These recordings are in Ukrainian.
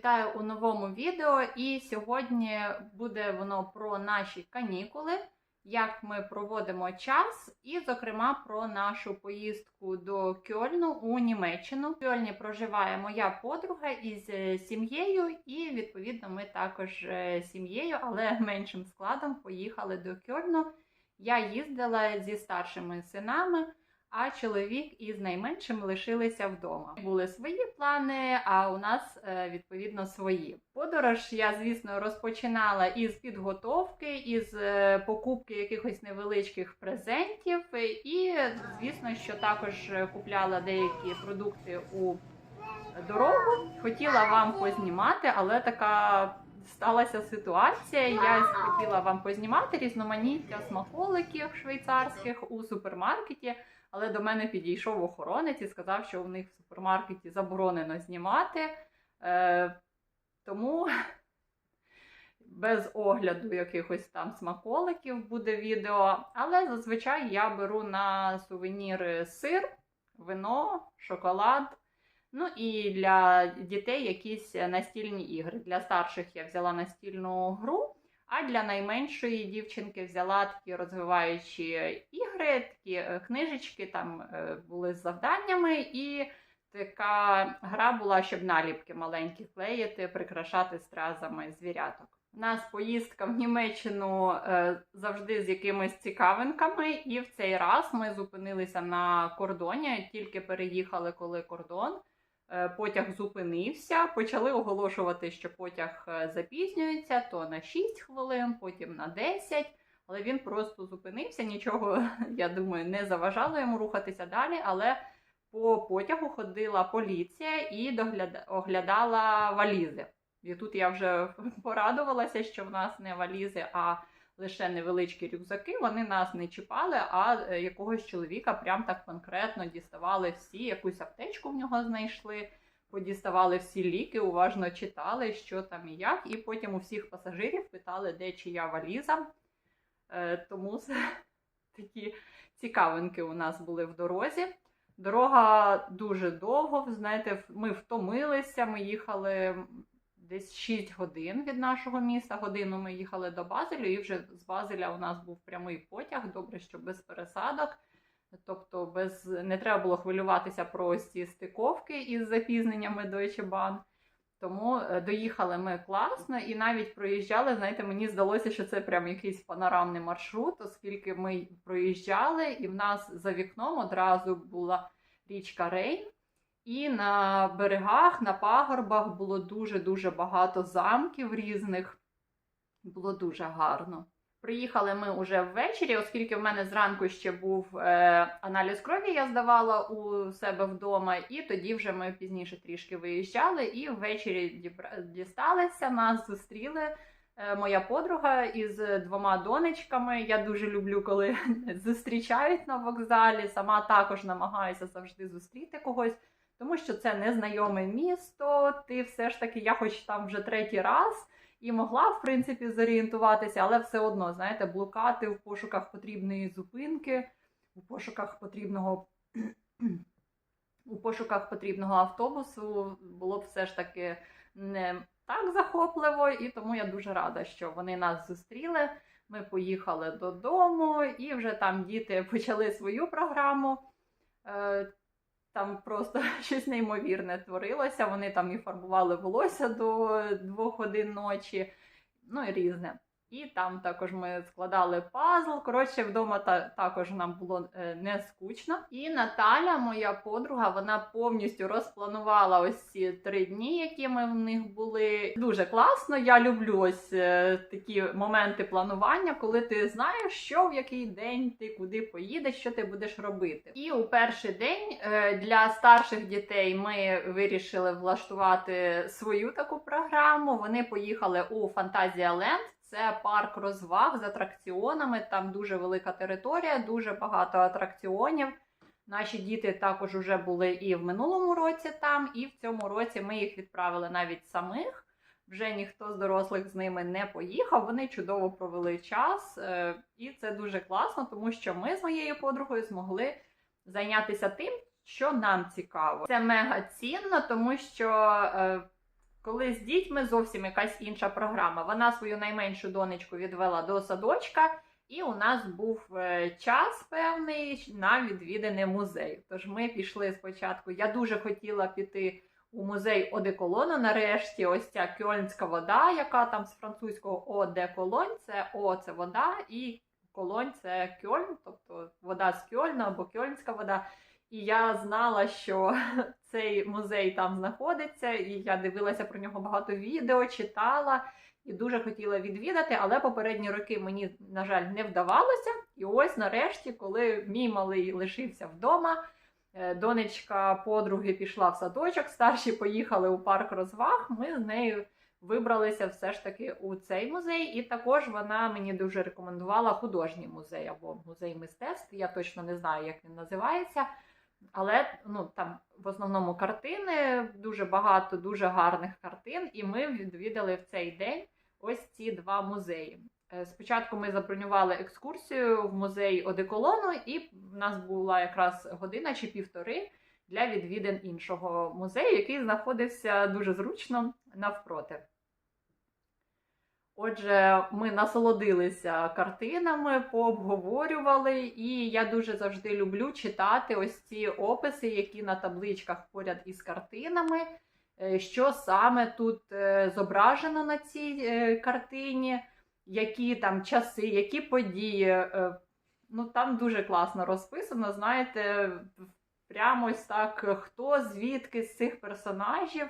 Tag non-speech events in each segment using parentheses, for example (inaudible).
Вітаю у новому відео. І сьогодні буде воно про наші канікули, як ми проводимо час, і, зокрема, про нашу поїздку до Кьольну у Німеччину. В Кьольні проживає моя подруга із е, сім'єю, і відповідно ми також е, сім'єю, але (laughs) меншим складом поїхали до Кьольну. Я їздила зі старшими синами а чоловік із найменшим лишилися вдома. Були свої плани, а у нас е, відповідно свої. Подорож я, звісно, розпочинала із підготовки, із е, покупки якихось невеличких презентів, і звісно, що також купляла деякі продукти у дорогу. Хотіла вам познімати, але така. Сталася ситуація. Я хотіла вам познімати різноманіття смаколиків швейцарських у супермаркеті. Але до мене підійшов охоронець і сказав, що в них в супермаркеті заборонено знімати. Е, Тому (laughs) без огляду якихось там смаколиків буде відео. Але зазвичай я беру на сувеніри сир, вино, шоколад. Ну і для дітей якісь настільні ігри. Для старших я взяла настільну гру. А для найменшої дівчинки взяла такі розвиваючі ігри, такі е, книжечки там е, були з завданнями, і така гра була, щоб наліпки маленькі клеїти, прикрашати стразами звіряток. У нас поїздка в Німеччину е, завжди з якимись цікавинками, і в цей раз ми зупинилися на кордоні, тільки переїхали, коли кордон. Е, потяг зупинився, почали оголошувати, що потяг е, запізнюється то на 6 хвилин, потім на 10. Але він просто зупинився, нічого, (laughs) я думаю, не заважало йому рухатися далі. Але по потягу ходила поліція і догляд... оглядала валізи. І тут я вже (laughs) порадувалася, що в нас не валізи, а лише невеличкі рюкзаки. Вони нас не чіпали, а е, якогось чоловіка прям так конкретно діставали всі, якусь аптечку в нього знайшли, подіставали всі ліки, уважно читали, що там і як. І потім у всіх пасажирів питали, де чия валіза. Е, тому (laughs) такі цікавинки у нас були в дорозі. Дорога дуже довго, знаєте, ми втомилися, ми їхали десь 6 годин від нашого міста. Годину ми їхали до Базелю, і вже з Базеля у нас був прямий потяг. Добре, що без пересадок. Тобто без не треба було хвилюватися про ось ці стиковки із запізненнями Deutsche Bahn. Тому е, доїхали ми класно і навіть проїжджали. Знаєте, мені здалося, що це прям якийсь панорамний маршрут, оскільки ми проїжджали, і в нас за вікном одразу була річка Рейн. І на берегах, на пагорбах було дуже-дуже багато замків різних. Було дуже гарно. Приїхали ми вже ввечері, оскільки в мене зранку ще був е, аналіз крові, я здавала у себе вдома, і тоді вже ми пізніше трішки виїжджали і ввечері дісталися, нас зустріли. Е, моя подруга із двома донечками. Я дуже люблю, коли (laughs) зустрічають на вокзалі. Сама також намагаюся завжди зустріти когось тому що це незнайоме місто. Ти все ж таки, я хоч там вже третій раз і могла, в принципі, зорієнтуватися, але все одно, знаєте, блукати в пошуках потрібної зупинки, у пошуках потрібного. (clears throat) У пошуках потрібного автобусу було б все ж таки не так захопливо, і тому я дуже рада, що вони нас зустріли. Ми поїхали додому, і вже там діти почали свою програму. Там просто (laughs) щось неймовірне творилося. Вони там і фарбували волосся до двох годин ночі, ну і різне. І там також ми складали пазл. Коротше, вдома та, також нам було е, не скучно. І Наталя, моя подруга, вона повністю розпланувала ось ці три дні, які ми в них були. Дуже класно. Я люблю ось е, такі моменти планування, коли ти знаєш, що в який день ти куди поїдеш, що ти будеш робити. І у перший день е, для старших дітей ми вирішили влаштувати свою таку програму. Вони поїхали у Фантазія Ленд. Це парк розваг з атракціонами. Там дуже велика територія, дуже багато атракціонів. Наші діти також вже були і в минулому році там, і в цьому році ми їх відправили навіть самих. Вже ніхто з дорослих з ними не поїхав. Вони чудово провели час, е, і це дуже класно, тому що ми з моєю подругою змогли зайнятися тим, що нам цікаво. Це мега цінно, тому що. Коли з дітьми зовсім якась інша програма. Вона свою найменшу донечку відвела до садочка, і у нас був е, час певний на відвідини музею. Тож ми пішли спочатку. Я дуже хотіла піти у музей Одеколону. Нарешті, ось ця кьольнська вода, яка там з французького Оде-Колонь, це О, це вода, і колонь це кьольн, тобто вода з Кьольна або кьольнська вода. І я знала, що (laughs) цей музей там знаходиться, і я дивилася про нього багато відео, читала і дуже хотіла відвідати, але попередні роки мені, на жаль, не вдавалося. І ось нарешті, коли мій малий лишився вдома, е, донечка подруги пішла в садочок, старші поїхали у парк розваг. Ми з нею вибралися все ж таки у цей музей, і також вона мені дуже рекомендувала художній музей або музей мистецтв. Я точно не знаю, як він називається. Але ну там в основному картини, дуже багато дуже гарних картин, і ми відвідали в цей день ось ці два музеї. Е, Спочатку ми забронювали екскурсію в музей Одеколону, і в нас була якраз година чи півтори для відвідин іншого музею, який знаходився дуже зручно навпроти. Отже, ми насолодилися картинами, пообговорювали, і я дуже завжди люблю читати ось ці описи, які на табличках поряд із картинами, е, що саме тут е, зображено на цій е, картині, які там часи, які події. Ну, там дуже класно розписано, знаєте, прямо ось так, хто звідки з цих персонажів.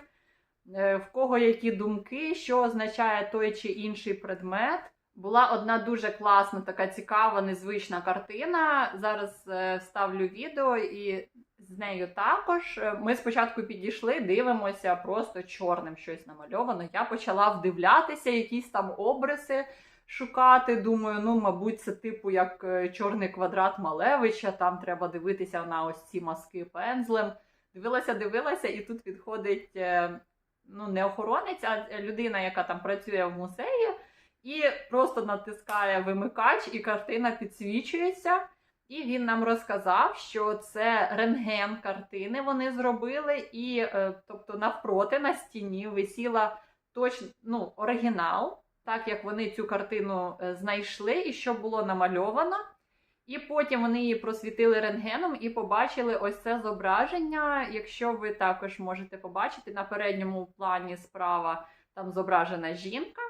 Е, в кого які думки, що означає той чи інший предмет. Була одна дуже класна, така цікава, незвична картина. Зараз е, вставлю відео і з нею також. Е, Ми спочатку підійшли, дивимося, просто чорним щось намальовано. Я почала вдивлятися, якісь там обриси шукати. Думаю, ну, мабуть, це типу як чорний квадрат Малевича, там треба дивитися на ось ці маски пензлем. Дивилася, дивилася, і тут підходить ну, не охоронець, а людина, яка там працює в музеї, і просто натискає вимикач, і картина підсвічується. І він нам розказав, що це рентген картини вони зробили, і е, тобто навпроти на стіні висіла точно ну, оригінал, так як вони цю картину е, знайшли, і що було намальовано. І потім вони її просвітили рентгеном і побачили ось це зображення. Якщо ви також можете побачити, на передньому плані справа там зображена жінка,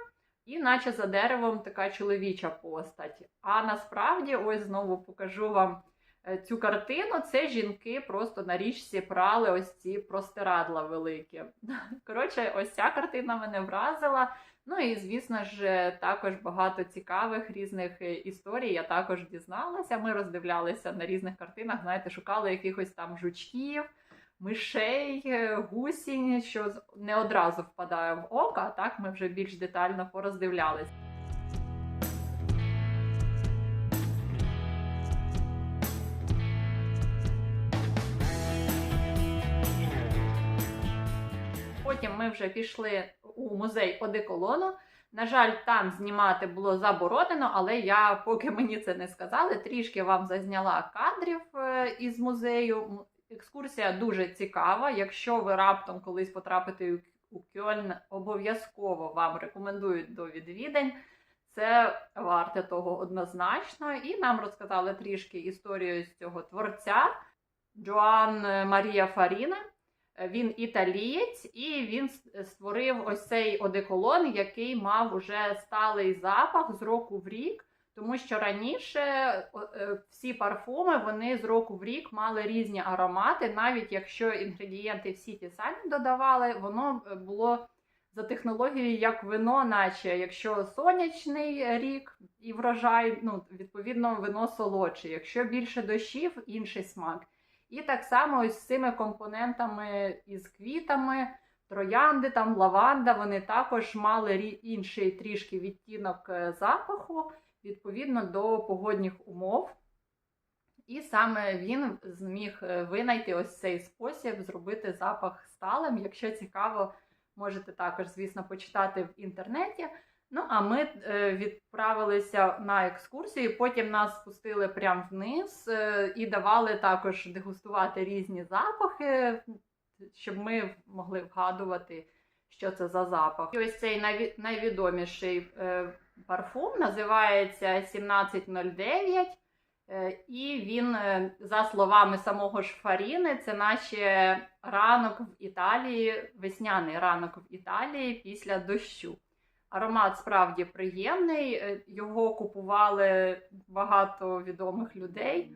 і наче за деревом така чоловіча постать. А насправді, ось знову покажу вам е, цю картину. Це жінки просто на річці прали ось ці простирадла великі. (laughs) Коротше, ось ця картина мене вразила. Ну і, звісно ж, також багато цікавих різних е, історій. Я також дізналася. Ми роздивлялися на різних картинах, знаєте, шукали якихось там жучків, мишей, е, гусінь, що не одразу впадає в око, а так ми вже більш детально пороздивлялися. Потім ми вже пішли у музей Одеколону. На жаль, там знімати було заборонено, але я, поки мені це не сказали, трішки вам зазняла кадрів е, із музею. Екскурсія дуже цікава. Якщо ви раптом колись потрапите у Кьольн, обов'язково вам рекомендують до відвідань. Це варте того однозначно. І нам розказали трішки історію з цього творця Джоан Марія Фаріна. Він італієць, і він створив ось цей одеколон, який мав уже сталий запах з року в рік, тому що раніше е, всі парфуми вони з року в рік мали різні аромати, навіть якщо інгредієнти всі ті самі додавали, воно е, було за технологією як вино, наче якщо сонячний рік і врожай, ну відповідно вино солодше. Якщо більше дощів, інший смак. І так само ось з цими компонентами із квітами, троянди, там лаванда, вони також мали інший трішки відтінок е, запаху відповідно до погодних умов. І саме він зміг е, винайти ось цей спосіб, зробити запах сталим. Якщо цікаво, можете також, звісно, почитати в інтернеті. Ну, а ми е, відправилися на екскурсію, потім нас спустили прямо вниз е, і давали також дегустувати різні запахи, щоб ми могли вгадувати, що це за запах. І ось цей найві- найвідоміший е, парфум називається 1709. Е, І він, за словами самого ж Фаріни, це наче ранок в Італії, весняний ранок в Італії після дощу. Аромат справді приємний. е, Його купували багато відомих людей.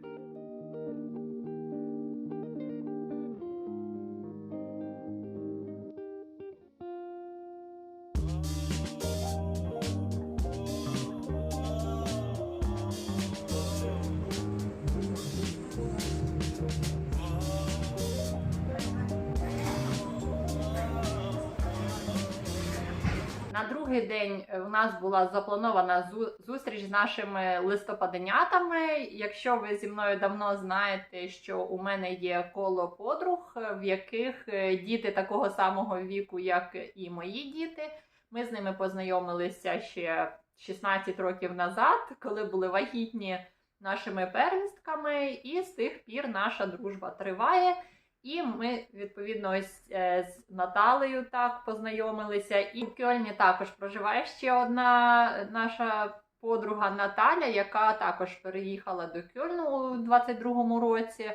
Другий день е, у нас була запланована зустріч з нашими листопаденятами. Якщо ви зі мною давно знаєте, що у мене є коло подруг, е, в яких е, діти такого самого віку, як і мої діти. Ми з ними познайомилися ще 16 років назад, коли були вагітні нашими первістками, і з тих пір наша дружба триває. І ми, відповідно, ось е, з Наталею так познайомилися. І в Кьольні також проживає ще одна наша подруга Наталя, яка також переїхала до Кьольну у 22-му році.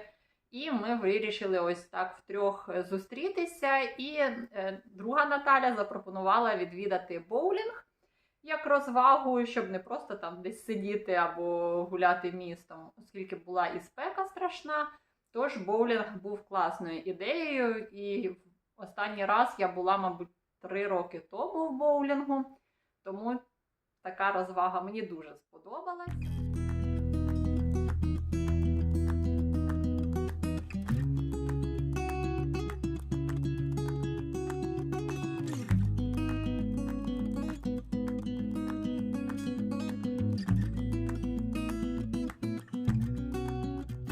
І ми вирішили ось так втрьох зустрітися. І е, друга Наталя запропонувала відвідати боулінг як розвагу, щоб не просто там десь сидіти або гуляти містом, оскільки була і спека страшна. Тож боулінг був класною ідеєю, і останній раз я була, мабуть, три роки тому в боулінгу, тому така розвага мені дуже сподобалась.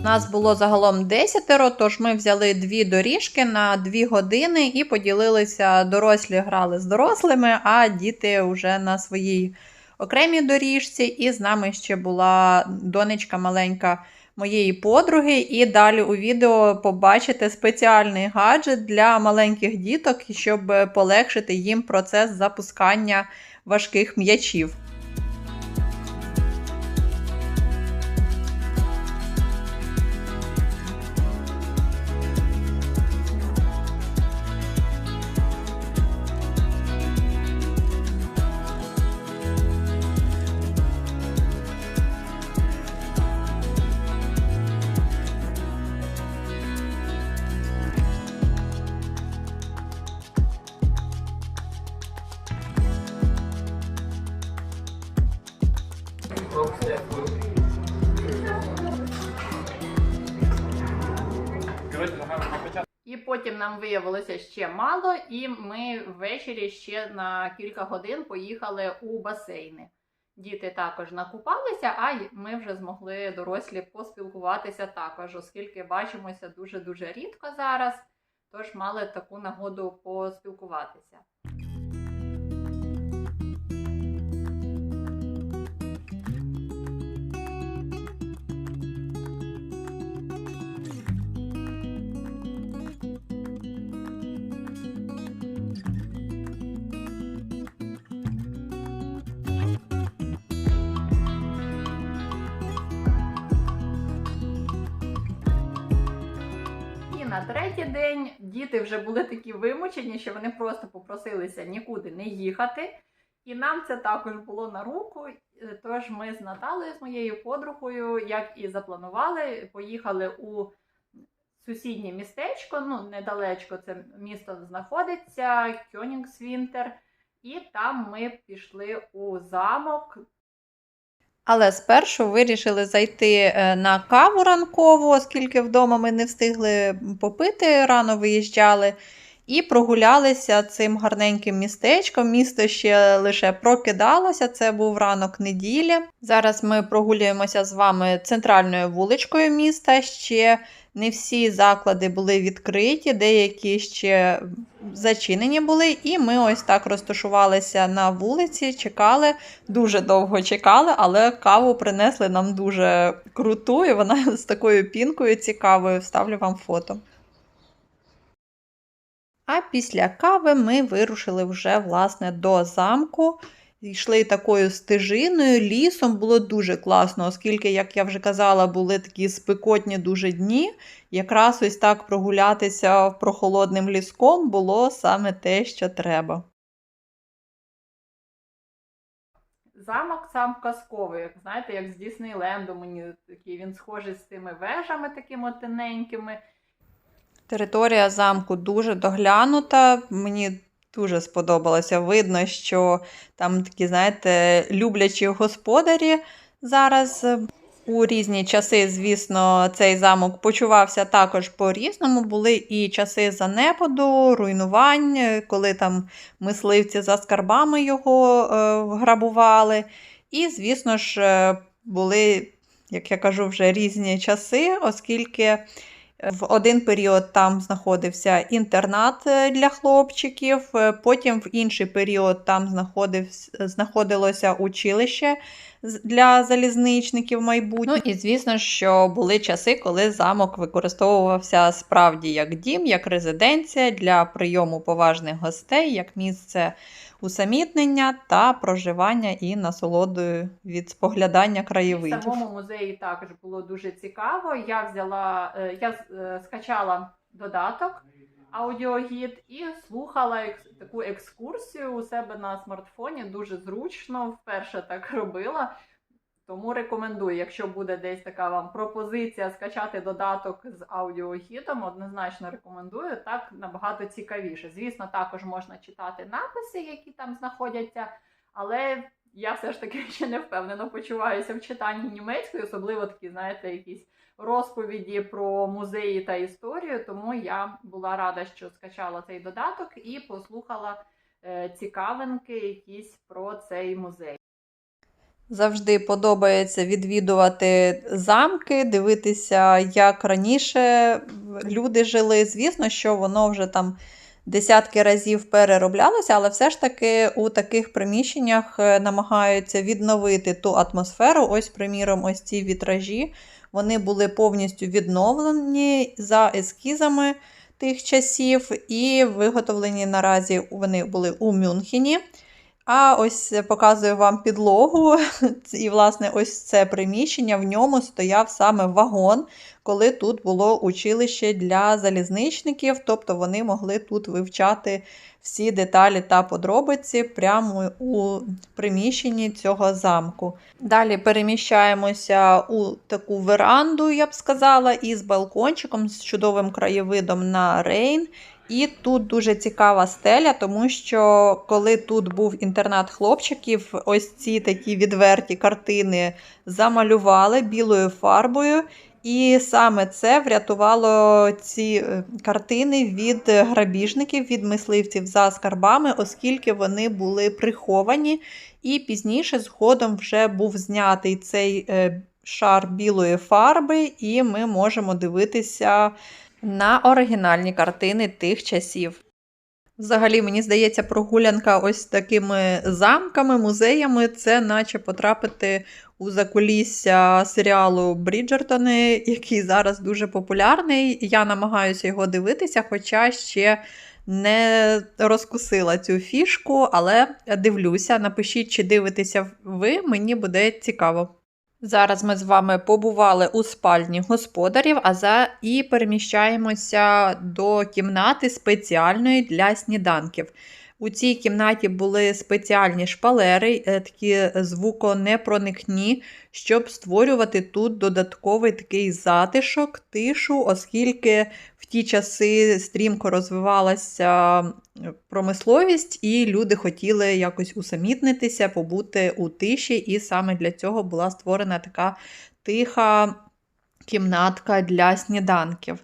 Нас було загалом десятеро, тож ми взяли дві доріжки на дві години і поділилися. Дорослі грали з дорослими, а діти вже на своїй окремій доріжці. І з нами ще була донечка маленька моєї подруги. І далі у відео побачите спеціальний гаджет для маленьких діток, щоб полегшити їм процес запускання важких м'ячів. Нам виявилося ще мало, і ми ввечері ще на кілька годин поїхали у басейни. Діти також накупалися, а ми вже змогли дорослі поспілкуватися також, оскільки бачимося дуже-дуже рідко зараз, тож мали таку нагоду поспілкуватися. Третій день діти вже були такі вимучені, що вони просто попросилися нікуди не їхати. І нам це також було на руку. Тож ми з Наталею, з моєю подругою, як і запланували, поїхали у сусіднє містечко. Ну, недалечко це місто знаходиться, Кьонігсвінтер. І там ми пішли у замок, але спершу вирішили зайти е, на каву ранкову, оскільки вдома ми не встигли попити, рано виїжджали. І прогулялися цим гарненьким містечком. Місто ще лише прокидалося, це був ранок неділі. Зараз ми прогулюємося з вами центральною вуличкою міста. Ще не всі заклади були відкриті, деякі ще зачинені були. І ми ось так розташувалися на вулиці, чекали, дуже довго чекали, але каву принесли нам дуже круту, і вона (laughs) з такою пінкою цікавою. Вставлю вам фото. А після кави ми вирушили вже власне до замку. Йшли такою стежиною, лісом було дуже класно, оскільки, як я вже казала, були такі спекотні дуже дні. Якраз ось так прогулятися прохолодним ліском було саме те, що треба. Замок сам казковий, як знаєте, як з Діснейленду мені такий він схожий з тими вежами такими тоненькими. Територія замку дуже доглянута. Мені дуже сподобалося. Видно, що там такі, знаєте, люблячі господарі зараз. У різні часи, звісно, цей замок почувався також по-різному. Були і часи занепаду, руйнувань, коли там мисливці за скарбами його е, грабували. І, звісно ж, е, були, як я кажу, вже різні часи, оскільки. В один період там знаходився інтернат е, для хлопчиків, е, потім в інший період там знаходилося училище для залізничників майбутнього. Ну і звісно, що були часи, коли замок використовувався справді як дім, як резиденція для прийому поважних гостей, як місце усамітнення та проживання і насолодою від споглядання краєвидів. В самому музеї також було дуже цікаво. Я взяла, е, я е, скачала додаток. Аудіогід і слухала таку екскурсію у себе на смартфоні. Дуже зручно, вперше так робила. Тому рекомендую, якщо буде десь така вам пропозиція скачати додаток з аудіогідом, однозначно рекомендую, так набагато цікавіше. Звісно, також можна читати написи, які там знаходяться, але я все ж таки (laughs) ще не впевнено почуваюся в читанні німецької, особливо такі, знаєте, якісь розповіді про музеї та історію. Тому я була рада, що скачала цей додаток і послухала е, цікавинки якісь про цей музей. Завжди подобається відвідувати замки, дивитися, як раніше люди жили. Звісно, що воно вже там десятки разів перероблялося, але все ж таки у таких приміщеннях е, намагаються відновити ту атмосферу. Ось, приміром, ось ці вітражі. Вони були повністю відновлені за ескізами тих часів, і виготовлені наразі вони були у Мюнхені. А ось показую вам підлогу. (laughs) І, власне, ось це приміщення, в ньому стояв саме вагон, коли тут було училище для залізничників, тобто вони могли тут вивчати всі деталі та подробиці прямо у приміщенні цього замку. Далі переміщаємося у таку веранду, я б сказала, із балкончиком, з чудовим краєвидом на Рейн. І тут дуже цікава стеля, тому що коли тут був інтернат хлопчиків, ось ці такі відверті картини замалювали білою фарбою. І саме це врятувало ці е, картини від грабіжників, від мисливців за скарбами, оскільки вони були приховані. І пізніше згодом вже був знятий цей е, шар білої фарби, і ми можемо дивитися на оригінальні картини тих часів. Взагалі, мені здається, прогулянка ось такими замками, музеями це наче потрапити у закулісся серіалу Бріджертони, який зараз дуже популярний. Я намагаюся його дивитися, хоча ще не розкусила цю фішку, але дивлюся. Напишіть, чи дивитеся ви, мені буде цікаво. Зараз ми з вами побували у спальні господарів, а за і переміщаємося до кімнати спеціальної для сніданків. У цій кімнаті були спеціальні шпалери, е, такі звуконепроникні, щоб створювати тут додатковий такий затишок, тишу, оскільки ті часи стрімко розвивалася промисловість, і люди хотіли якось усамітнитися, побути у тиші, і саме для цього була створена така тиха кімнатка для сніданків.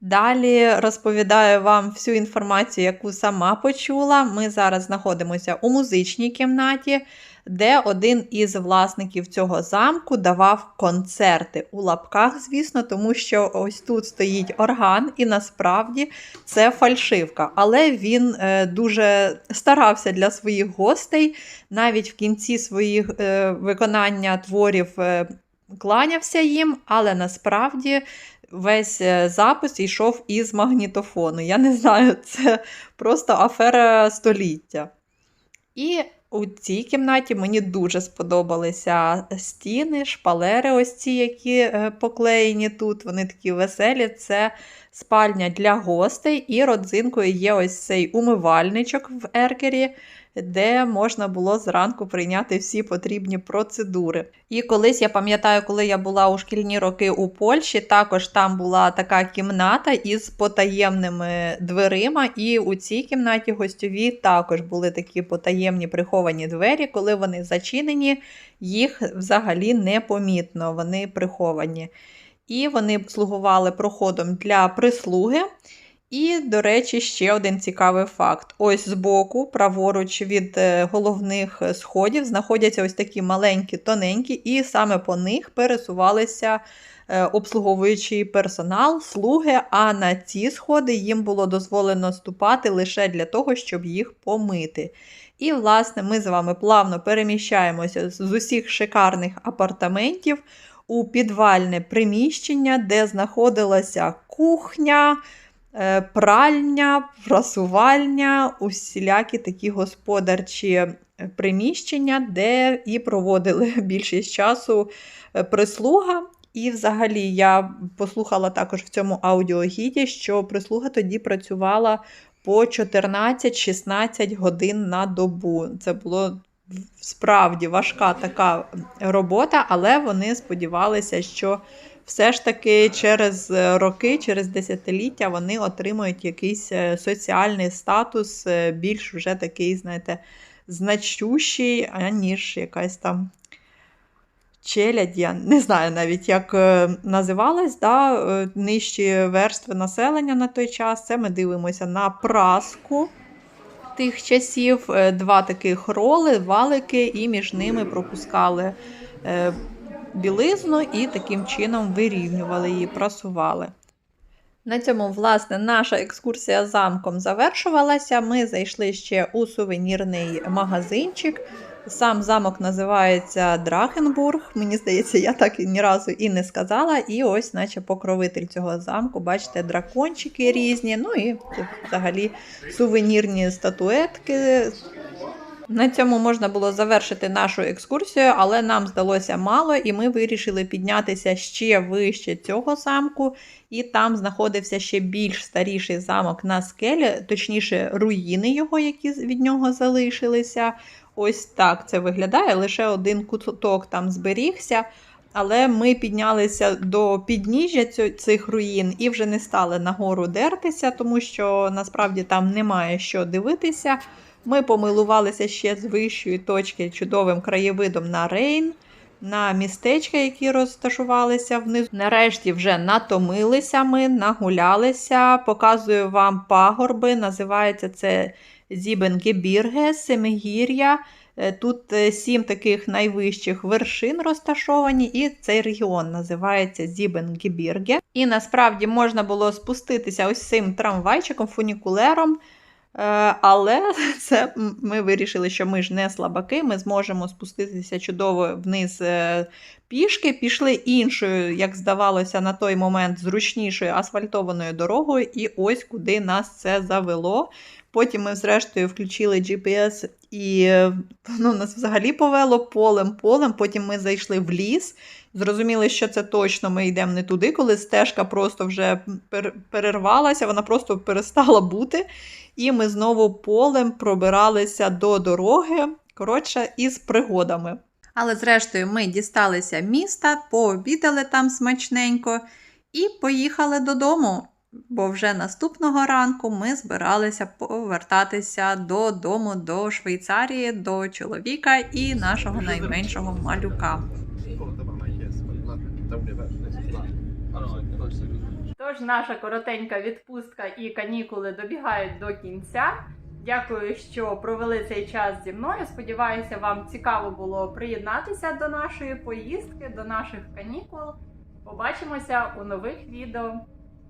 Далі розповідаю вам всю інформацію, яку сама почула. Ми зараз знаходимося у музичній кімнаті, де один із власників цього замку давав концерти у лапках, звісно, тому що ось тут стоїть орган, і насправді це фальшивка. Але він е, дуже старався для своїх гостей, навіть в кінці своїх е, виконання творів. Е, кланявся їм, але насправді весь запис йшов із магнітофону. Я не знаю, (laughs) це просто афера століття. І у цій кімнаті мені дуже сподобалися стіни, шпалери, ось ці, які е, поклеєні тут. Вони такі веселі. Це спальня для гостей, і родзинкою є ось цей умивальничок в еркері, де можна було зранку прийняти всі потрібні процедури. І колись я пам'ятаю, коли я була у шкільні роки у Польщі, також там була така кімната із потаємними дверима. І у цій кімнаті гостьові також були такі потаємні приховані двері. Коли вони зачинені, їх взагалі непомітно, вони приховані. І вони слугували проходом для прислуги. І, до речі, ще один цікавий факт: ось збоку, праворуч від е, головних сходів, знаходяться ось такі маленькі, тоненькі, і саме по них пересувалися е, обслуговуючий персонал, слуги. А на ці сходи їм було дозволено ступати лише для того, щоб їх помити. І, власне, ми з вами плавно переміщаємося з усіх шикарних апартаментів у підвальне приміщення, де знаходилася кухня, е, пральня, прасувальня, усілякі такі господарчі е, приміщення, де і проводили (laughs) більшість часу е, прислуга. І взагалі я послухала також в цьому аудіогіді, що прислуга тоді працювала по 14-16 годин на добу. Це було справді важка така робота, але вони сподівалися, що все ж таки через роки, через десятиліття вони отримують якийсь е, соціальний статус, е, більш вже такий, знаєте, значущий, аніж якась там. Челядь, я не знаю навіть, як е, називалась, да, е, нижчі верстви населення на той час. Це ми дивимося на праску тих часів, е, два таких роли, валики, і між ними пропускали е, білизну і таким чином вирівнювали її, прасували. На цьому, власне, наша екскурсія замком завершувалася. Ми зайшли ще у сувенірний магазинчик. Сам замок називається Драхенбург. Мені здається, я так ні разу і не сказала. І ось, наче покровитель цього замку, бачите, дракончики різні. Ну і взагалі сувенірні статуетки. На цьому можна було завершити нашу екскурсію, але нам здалося мало, і ми вирішили піднятися ще вище цього замку. І там знаходився ще більш старіший замок на скелі, точніше, руїни його, які від нього залишилися. Ось так це виглядає. Лише один куток там зберігся. Але ми піднялися до підніжжя цих руїн і вже не стали нагору дертися, тому що насправді там немає що дивитися. Ми помилувалися ще з вищої точки чудовим краєвидом на Рейн, на містечка, які розташувалися внизу. Нарешті вже натомилися ми, нагулялися. Показую вам пагорби. Називається це Зібенгебірге, Семигір'я. Е, Тут е, сім таких найвищих вершин розташовані, і цей регіон називається Зібенгебірге. І насправді можна було спуститися ось цим трамвайчиком, фунікулером. Е, Але (laughs) це ми вирішили, що ми ж не слабаки, ми зможемо спуститися чудово вниз пішки. Пішли іншою, як здавалося, на той момент зручнішою асфальтованою дорогою, і ось куди нас це завело. Потім ми, зрештою, включили GPS і ну, нас взагалі повело полем, полем. Потім ми зайшли в ліс. Зрозуміли, що це точно ми йдемо не туди, коли стежка просто вже перервалася, вона просто перестала бути. І ми знову полем пробиралися до дороги. Коротше, із пригодами. Але, зрештою, ми дісталися міста, пообідали там смачненько і поїхали додому. Бо вже наступного ранку ми збиралися повертатися додому до Швейцарії, до чоловіка і нашого найменшого малюка. Тож наша коротенька відпустка і канікули добігають до кінця. Дякую, що провели цей час зі мною. Сподіваюся, вам цікаво було приєднатися до нашої поїздки, до наших канікул. Побачимося у нових відео.